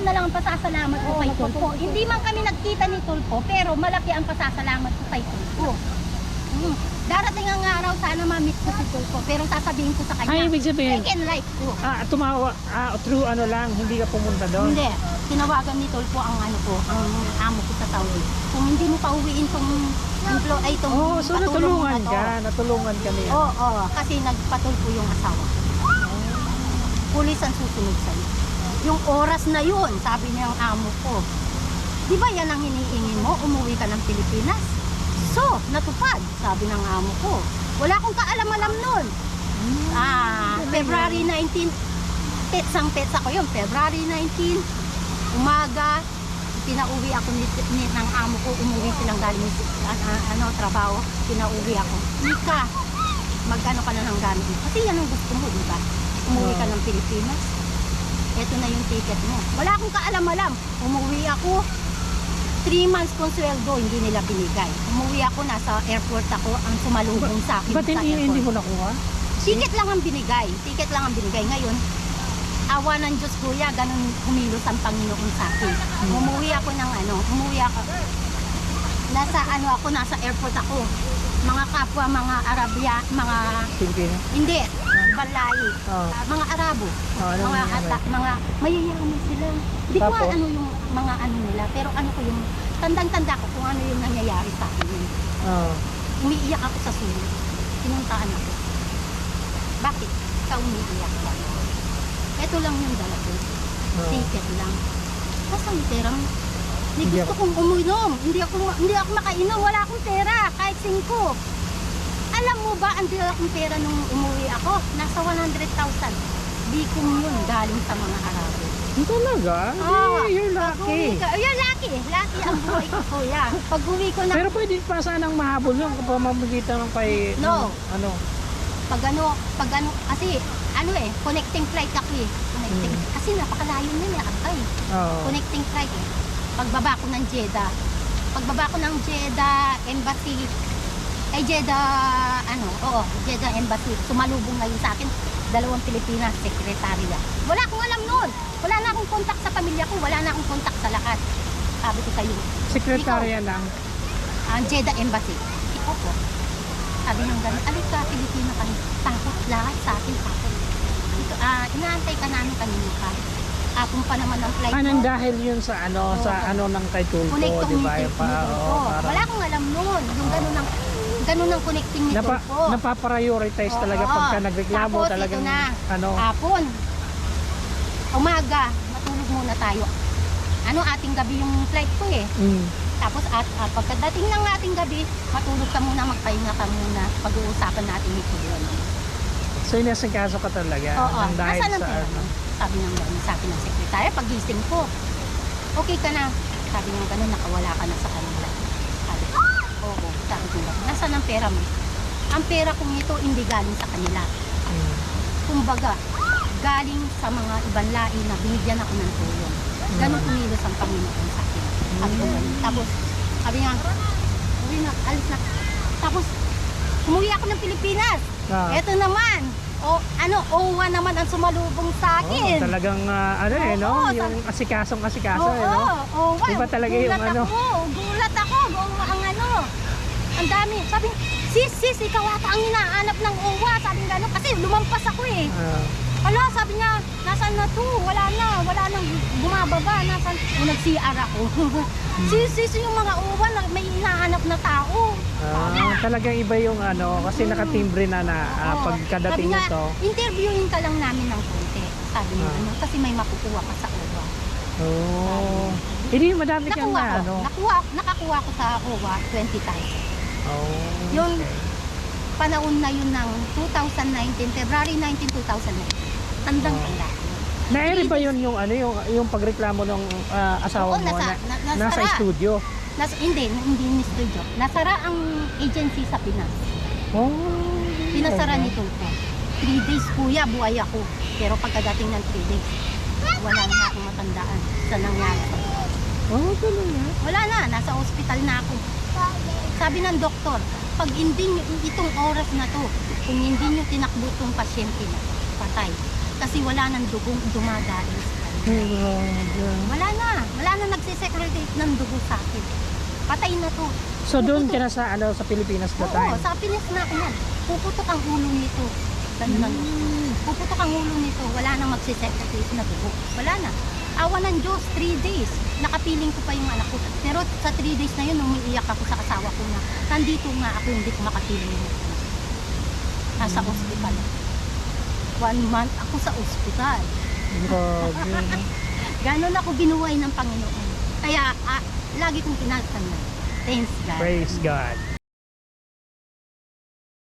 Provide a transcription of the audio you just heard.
yun na lang ang pasasalamat ko kay Tulpo. Hindi man kami nagkita ni Tulpo, pero malaki ang pasasalamat ko kay Tulpo. Mm. Darating ang araw, sana ma-meet ko si Tulpo, pero sasabihin ko sa kanya, Ay, ibig sabihin, take and like ko. ah, tumawa, ah, through ano lang, hindi ka pumunta doon. Hindi. Tinawagan ni Tolpo ang ano ko, ang amo ko sa Saudi. Kung hindi mo pauwiin tong emplo ay tong Oh, so natulungan na ka, natulungan ka niya. Oo, oo, kasi nagpatulpo yung asawa. Pulis ang susunod sa'yo. Yung oras na yun, sabi niya ang amo ko, di ba yan ang hiniingin mo? Umuwi ka ng Pilipinas? So, natupad, sabi ng amo ko. Wala akong kaalam-alam nun. Ah, February 19, petsang petsa ko yun, February 19, umaga, pinauwi ako ni, ni, ng amo ko, umuwi silang galing sa ah, ano, trabaho, pinauwi ako. Ika, magkano ka na ng gamit? Kasi yan ang gusto mo, di ba? Umuwi ka ng Pilipinas. Ito na yung ticket mo. Wala akong kaalam-alam. Umuwi ako, 3 months kong sweldo, hindi nila binigay. Umuwi ako, nasa airport ako, ang sumalubong sa akin Ba't sa hindi, hindi mo nakuha? Ticket lang ang binigay. Ticket lang ang binigay. Ngayon, awa ng Diyos kuya, ganun humilos ang Panginoon sa akin. Umuwi ako ng ano, umuwi ako. Nasa ano ako, nasa airport ako. Mga kapwa, mga Arabia, mga, Pilipino? hindi, ibang lahi. Oo. Ah, mga Arabo, Oh, ano mga ata, mga mayayaman sila. Hindi ko Tapos? ano yung mga ano nila, pero ano ko yung, tandang-tanda ko kung ano yung nangyayari sa akin. Oo. Umiiyak ako sa sulo. Pinuntaan ako. Bakit? Ka umiiyak. Ito lang yung dala ko. Oo. Ticket lang. Yung pera mo? Hindi gusto kong uminom. Hindi ako, hindi ako makainom. Wala akong pera. Kahit singko. Alam mo ba, ang dala akong pera nung umuwi ako? Nasa 100,000. Di ko yun galing sa mga Arabo. Talaga? Oo. Eh, you're lucky. ka, yun, lucky. Lucky ang buhay ko, kuya. Pag uwi ko na, Pero pwede pa sanang mahabol yun kung pamamagitan ng kay... No. Ano? pag ano, pag ano, kasi ano eh, connecting flight ako eh. Connecting, Hmm. kasi napakalayo na eh, ay, Oo. connecting flight eh. Pagbaba ko ng Jeddah, pagbaba ko ng Jeddah Embassy, ay Jeddah, ano, oo, Jeddah Embassy, sumalubong ngayon sa akin, dalawang Pilipinas, sekretarya. Wala akong alam noon. Wala na akong contact sa pamilya ko, wala na akong contact sa lahat. Sabi ko sa'yo, Sekretarya lang. ang Jeddah Embassy. Ikaw po. Sabi ng gano'n, alis ka, Pilipino ka. Takot lahat sa akin, takot. Ito, ah, inaantay ka namin kanina ka. Hapon pa naman ang flight Ah, mo. dahil yun sa ano, sa Oo. ano ng kay Tulfo, Connect di ba? Yung pa, Tulfo. oo, para- Wala akong alam noon. Yung gano'n ang, gano'n ang connecting ni Napa, Tulfo. napaprioritize talaga Oo. pagka nagreklamo Tapos, talagang ito na. ano. Hapon. Umaga, matulog muna tayo. Ano, ating gabi yung flight ko eh. Mm. Tapos at, at pagkadating ng ating gabi, matulog ka muna, magpahinga ka muna. Pag-uusapan natin ito yun. So inasikaso ka talaga Oo, nang dahil nasaan ang sa pera ano. mo? Sabi ng gano'n, sabi ng sekretary, pagising ko, okay ka na. Sabi ng gano'n, nakawala ka na sa kanila. Sabi ko, oo, sabi gano'n, nasaan ang pera mo? Ang pera kong ito, hindi galing sa kanila. Mm. Kumbaga, galing sa mga ibang lain na binigyan ako ng tulong. Ganon umilos ang Panginoon sa akin. Sabi ko ganun. Tapos, sabi niya, uwi na, alis na. Tapos, umuwi ako ng Pilipinas. Ah. Eto naman, o ano, OWA naman ang sumalubong sa Oo, akin. talagang ah, ano eh, no? Oo, Yung asikasong asikaso Oo, eh, no? OWA. Iba talaga yung gulat ano. Ako, gulat ako, OWA ang ano. Ang dami. Sabi, sis, sis, ikaw ata ang hinahanap ng OWA. Sabi nga kasi lumampas ako eh. Ah. Ala, sabi niya, nasaan na to? Wala na, wala nang bumababa. Nasaan? O nag-CR ako. sis, sis, yung mga uwa, na may hinahanap na tao. Ah, talagang iba yung ano, kasi nakatimbre na na ah, Oo. pagkadating Sabi nito. interviewin ka lang namin ng konti. Sabi niya, Ah. ano, kasi may makukuha ka sa uwa. Oh. Hindi, madami kang Nakuha na ko, ano. nakuha, nakakuha ko sa uwa, 20,000. Oh. Yung-. Panahon na yun ng 2019, February 19, 2019. Tandang Oo. tanda. Naeri ba yun yung ano yung yung pagreklamo ng ah, asawa Oo, mo nasa- na, na- nasa nasara. studio? Nas, hindi, hindi ni studio. Nasara ang agency sa Pinas. Oh. Pinasara okay. ni Tulfo. Three days kuya, buhay ako. Pero pagkadating ng three days, wala na akong matandaan sa nangyari. Oh, talaga. Wala na, nasa ospital na ako. Sabi ng doktor, pag hindi nyo, itong oras na to, kung hindi nyo tinakbo itong pasyente na, patay. Kasi wala nang dugong dumadaing sa kanya. Grabe. Wala na. Wala na nagsisecretate ng dugo sa akin. Patay na to. So doon ka na sa ano sa Pilipinas that Oo, time. sa Pinas na ako yan. Puputok ang ulo nito. Ganun. Hmm. Puputok ang ulo nito. Wala nang magsisecretate na dugo. Wala na. Awa ng Diyos, 3 days. Nakapiling ko pa yung anak ko. Pero sa 3 days na yun, umiiyak ako sa kasawa ko na nandito nga ako, hindi ko makapiling yung anak ko. Nasa ospital. One month ako sa ospital. Grabe. Ganon ako binuhay ng Panginoon. Kaya ah, lagi kong tinatanda. Thanks God. Praise God.